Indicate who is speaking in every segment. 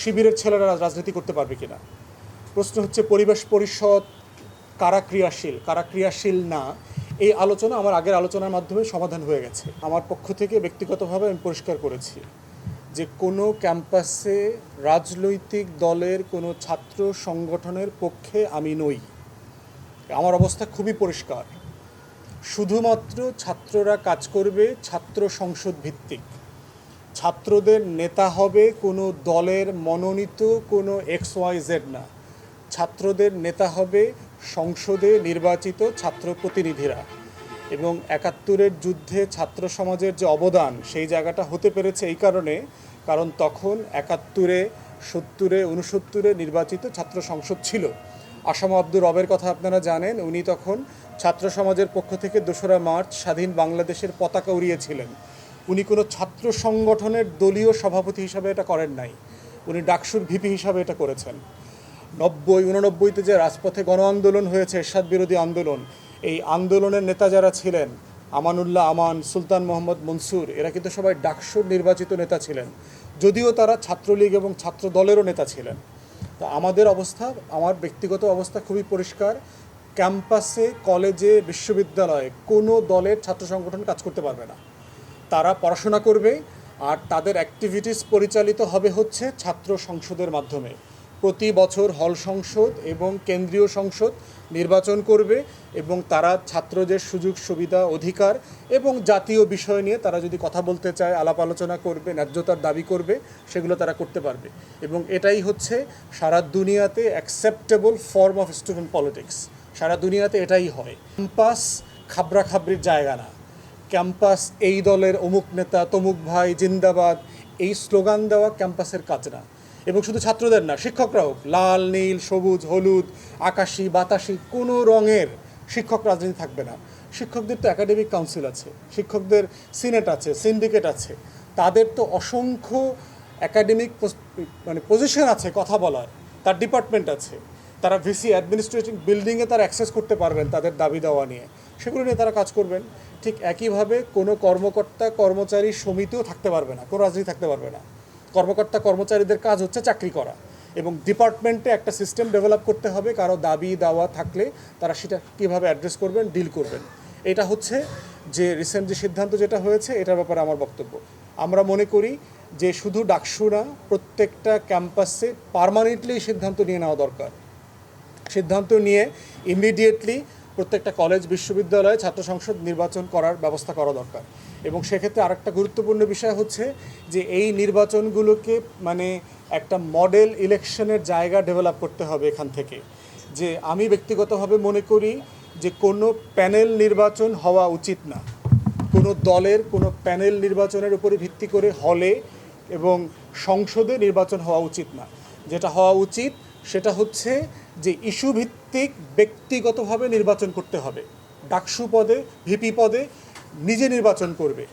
Speaker 1: শিবিরের ছেলেরা রাজনীতি করতে পারবে কিনা? প্রশ্ন হচ্ছে, পরিবেশ পরিষদ কারা ক্রিয়াশীল? কারা ক্রিয়াশীল না? এই আলোচনা আমার আগের আলোচনার মাধ্যমে সমাধান হয়ে গেছে। আমার পক্ষ থেকে ব্যক্তিগতভাবে আমি পরিষ্কার করেছি যে কোনো ক্যাম্পাসে রাজনৈতিক দলের কোনো ছাত্র সংগঠনের পক্ষে আমি নই। আমার অবস্থা খুবই পরিষ্কার। শুধুমাত্র ছাত্ররা কাজ করবে ছাত্র সংসদ ভিত্তিক। ছাত্রদের নেতা হবে কোনো দলের মনোনীত কোনো এক্স ওয়াই জেড না। ছাত্রদের নেতা হবে সংসদে নির্বাচিত ছাত্র প্রতিনিধিরা। এবং একাত্তরের যুদ্ধে ছাত্র সমাজের যে অবদান, সেই জায়গাটা হতে পেরেছে এই কারণে, কারণ তখন একাত্তরে, সত্তরে উনসত্তরে নির্বাচিত ছাত্র সংসদ ছিল। আসাম আব্দুর রবের কথা আপনারা জানেন, উনি তখন ছাত্র সমাজের পক্ষ থেকে দোসরা মার্চ স্বাধীন বাংলাদেশের পতাকা উড়িয়েছিলেন। উনি কোনো ছাত্র সংগঠনের দলীয় সভাপতি হিসাবে এটা করেন নাই। উনি ডাকসুর ভিপি হিসাবে এটা করেছেন। নব্বই, উননব্বইতে যে রাজপথে গণ আন্দোলন হয়েছে, এরশাদ বিরোধী আন্দোলন, এই আন্দোলনের নেতা যারা ছিলেন, আমানুল্লাহ আমান, সুলতান মোহাম্মদ মনসুর, এরা কিন্তু সবাই ডাকসুর নির্বাচিত নেতা ছিলেন। যদিও তারা ছাত্রলীগ এবং ছাত্র দলেরও নেতা ছিলেন। তা আমাদের অবস্থা, আমার ব্যক্তিগত অবস্থা খুবই পরিষ্কার। ক্যাম্পাসে, কলেজে, বিশ্ববিদ্যালয়ে কোনো দলের ছাত্র সংগঠন কাজ করতে পারবে না। তারা পড়াশোনা করবে আর তাদের অ্যাক্টিভিটিস পরিচালিত হবে হচ্ছে ছাত্র সংসদের মাধ্যমে। প্রতি বছর হল সংসদ এবং কেন্দ্রীয় সংসদ নির্বাচন করবে এবং তারা ছাত্রদের সুযোগ, সুবিধা, অধিকার এবং জাতীয় বিষয় নিয়ে তারা যদি কথা বলতে চায়, আলাপ আলোচনা করবে, ন্যায্যতার দাবি করবে, সেগুলো তারা করতে পারবে। এবং এটাই হচ্ছে সারা দুনিয়াতে acceptable form of student politics সারা দুনিয়াতে এটাই হয়। ক্যাম্পাস খাবরা খাবরির জায়গা না। ক্যাম্পাস, এই দলের অমুক নেতা, তমুক ভাই, জিন্দাবাদ, এই স্লোগান দেওয়া ক্যাম্পাসের কাজ না। এবং শুধু ছাত্রদের না, শিক্ষকরাও লাল, নীল, সবুজ, হলুদ, আকাশি, বাতাসি, কোনো রঙের শিক্ষক রাজনীতি থাকবে না। শিক্ষকদের তো একাডেমিক কাউন্সিল আছে, শিক্ষকদের সিনেট আছে সিন্ডিকেট আছে। তাদের তো অসংখ্য একাডেমিক মানে পজিশন আছে কথা বলার, তার ডিপার্টমেন্ট আছে। তারা ভিসি অ্যাডমিনিস্ট্রেটিভ বিল্ডিংয়ে তারা অ্যাক্সেস করতে পারবেন তাদের দাবি দেওয়া নিয়ে। সেগুলো নিয়ে তারা কাজ করবেন। ঠিক একইভাবে কোনো কর্মকর্তা, কর্মচারী সমিতিও থাকতে পারবে না, কোনো রাজনীতি থাকতে পারবে না। কর্মকর্তা, কর্মচারীদের কাজ হচ্ছে চাকরি করা এবং ডিপার্টমেন্টে একটা সিস্টেম ডেভেলপ করতে হবে, কারও দাবি, দাওয়া থাকলে তারা সেটা কীভাবে অ্যাড্রেস করবেন, ডিল করবেন। এটা হচ্ছে যে রিসেন্ট যে সিদ্ধান্ত যেটা হয়েছে, এটার ব্যাপারে আমার বক্তব্য। আমরা মনে করি যে শুধু ডাকসু না, প্রত্যেকটা ক্যাম্পাসে পারমানেন্টলি সিদ্ধান্ত নিয়ে নেওয়া দরকার। সিদ্ধান্ত নিয়ে ইমিডিয়েটলি প্রত্যেকটা কলেজ, বিশ্ববিদ্যালয়ে ছাত্র সংসদ নির্বাচন করার ব্যবস্থা করা দরকার। এবং সেক্ষেত্রে আরেকটা গুরুত্বপূর্ণ বিষয় হচ্ছে যে এই নির্বাচনগুলোকে মানে একটা মডেল ইলেকশনের জায়গা ডেভেলপ করতে হবে এখান থেকে। যে আমি ব্যক্তিগতভাবে মনে করি যে কোনো প্যানেল নির্বাচন হওয়া উচিত না। কোনো দলের কোনো প্যানেল নির্বাচনের উপরে ভিত্তি করে হলে এবং সংসদে নির্বাচন হওয়া উচিত না। যেটা হওয়া উচিত সেটা হচ্ছে যে ইস্যু ভিত্তিক ব্যক্তিগতভাবে নির্বাচন করতে হবে। ডাকসু পদে, ভিপি পদে নিজে নির্বাচন করবে।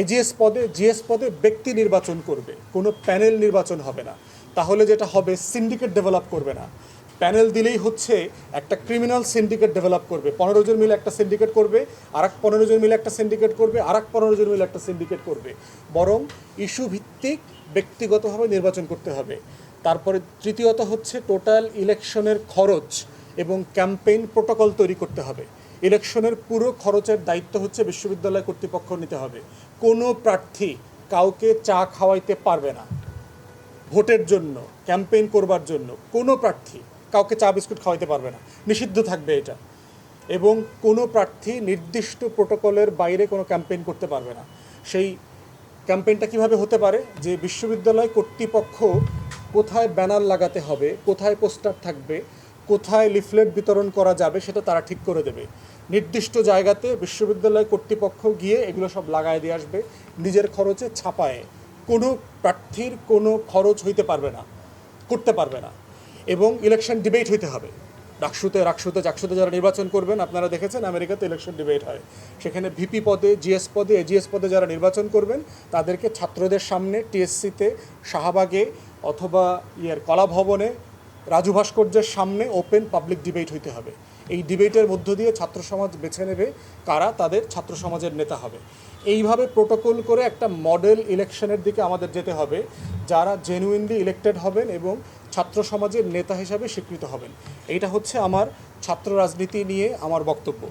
Speaker 1: এজিএস পদে জিএস পদে ব্যক্তি নির্বাচন করবে। কোনো প্যানেল নির্বাচন হবে না। তাহলে যেটা হবে, সিন্ডিকেট ডেভেলপ করবে না। প্যানেল দিলেই হচ্ছে একটা ক্রিমিনাল সিন্ডিকেট ডেভেলপ করবে। পনেরো জন মিলে একটা সিন্ডিকেট করবে আর এক পনেরো জন মিলে একটা সিন্ডিকেট করবে আর এক পনেরো জন মিলে একটা সিন্ডিকেট করবে। বরং ইস্যু ভিত্তিক ব্যক্তিগতভাবে নির্বাচন করতে হবে। তারপরে তৃতীয়ত হচ্ছে টোটাল ইলেকশনের খরচ এবং ক্যাম্পেইন প্রোটোকল তৈরি করতে হবে। ইলেকশনের পুরো খরচের দায়িত্ব হচ্ছে বিশ্ববিদ্যালয় কর্তৃপক্ষ নিতে হবে। কোনো প্রার্থী কাউকে চা খাওয়াইতে পারবে না। ভোটের জন্য, ক্যাম্পেইন করবার জন্য কোনো প্রার্থী কাউকে চা বিস্কুট খাওয়াইতে পারবে না। নিষিদ্ধ থাকবে এটা। এবং কোনো প্রার্থী নির্দিষ্ট প্রোটোকলের বাইরে কোনো ক্যাম্পেইন করতে পারবে না। সেই ক্যাম্পেইনটা কীভাবে হতে পারে? যে বিশ্ববিদ্যালয় কর্তৃপক্ষ কোথায় ব্যানার লাগাতে হবে, কোথায় পোস্টার থাকবে, কোথায় লিফলেট বিতরণ করা যাবে সেটা তারা ঠিক করে দেবে। নির্দিষ্ট জায়গাতে বিশ্ববিদ্যালয় কর্তৃপক্ষ গিয়ে এগুলো সব লাগায় দিয়ে আসবে, নিজের খরচে ছাপায়। কোনো প্রার্থীর কোনো খরচ হইতে পারবে না, করতে পারবে না। এবং ইলেকশন ডিবেট হইতে হবে। রাকসুতে রাকসুতে চাকসুতে যারা নির্বাচন করবেন, আপনারা দেখেছেন আমেরিকাতে ইলেকশন ডিবেট হয়। সেখানে ভিপি পদে, জিএস পদে, এজিএস পদে যারা নির্বাচন করবেন, তাদেরকে ছাত্রদের সামনে, টিএসসিতে, শাহবাগে অথবা ইয়ের কলা ভবনে রাজু ভাস্কর্যের সামনে ওপেন পাবলিক ডিবেট হইতে হবে। এই ডিবেটের মধ্য দিয়ে ছাত্র সমাজ বেছে নেবে কারা তাদের ছাত্র সমাজের নেতা হবে। এইভাবে প্রোটোকল করে একটা মডেল ইলেকশনের দিকে আমাদের যেতে হবে, যারা জেনুইনলি ইলেক্টেড হবেন এবং ছাত্র সমাজের নেতা হিসাবে স্বীকৃত হবেন। এইটা হচ্ছে আমার ছাত্র রাজনীতি নিয়ে আমার বক্তব্য।